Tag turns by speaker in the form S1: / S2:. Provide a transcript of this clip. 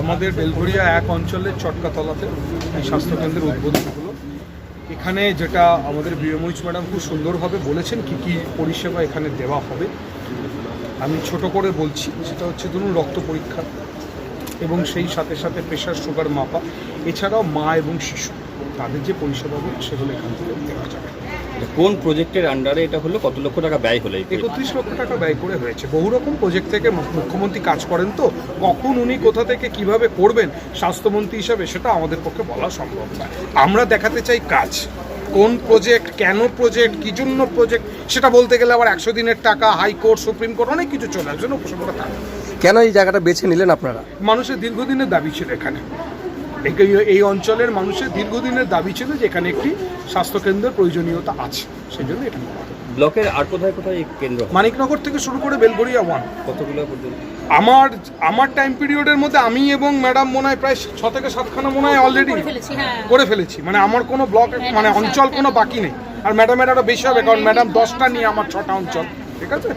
S1: আমাদের বেলঘরিয়া এক অঞ্চলের চটকাতলাতে এই স্বাস্থ্যকেন্দ্রের উদ্বোধন হলো। এখানে যেটা আমাদের বিএমইচ ম্যাডাম খুব সুন্দরভাবে বলেছেন, কি কি পরিষেবা এখানে দেওয়া হবে। আমি ছোট করে বলছি, সেটা হচ্ছে ধরুন রক্ত পরীক্ষা এবং সেই সাথে সাথে প্রেশার সুগার মাপা। এছাড়াও মা এবং শিশু। তাদের যে পরিষেবাগুলো সেগুলো এখান থেকে দেওয়া যাবে।
S2: কোন প্রজেক্টের আন্ডারে এটা হলো কত লক্ষ টাকা ব্যয় হলো
S1: একত্রিশ লক্ষ টাকা ব্যয় করে হয়েছে। বহু রকম প্রজেক্ট থেকে মুখ্যমন্ত্রী কাজ করেন তো কখন উনি কোথা থেকে কীভাবে করবেন স্বাস্থ্যমন্ত্রী হিসাবে সেটা আমাদের পক্ষে বলা সম্ভব না। আমরা দেখাতে চাই কাজ। কোন প্রজেক্ট কেন প্রজেক্ট কি জন্য প্রজেক্ট সেটা বলতে গেলে আবার একশো দিনের টাকা হাইকোর্ট সুপ্রিম কোর্ট অনেক কিছু চলে আসবে না।
S3: কেন এই জায়গাটা বেছে নিলেন আপনারা?
S1: মানুষের দীর্ঘদিনের দাবি ছিল এখানে। এই- এই অঞ্চলের মানুষের দীর্ঘদিনের দাবি ছিল যে এখানে একটি স্বাস্থ্যকেন্দ্রের প্রয়োজনীয়তা আছে। সেই জন্য এখানে করা
S2: ব্লকের আর কোথায় কোথায় কেন্দ্র?
S1: মানিকনগর থেকে শুরু করে বেলগড়িয়া ওয়ান
S2: কতগুলো পর্যন্ত?
S1: আমার আমার টাইম পিরিয়ডের মধ্যে আমি এবং ম্যাডাম মনে হয় প্রায় ছ থেকে সাতখানা মনে হয় অলরেডি
S4: করে ফেলেছি হ্যাঁ।
S1: করে ফেলেছি। মানে আমার কোনো ব্লক মানে অঞ্চল কোনো বাকি নেই। আর ম্যাডামের আরও বেশি হবে কারণ ম্যাডাম দশটা নিয়ে আমার ছটা অঞ্চল। ঠিক আছে?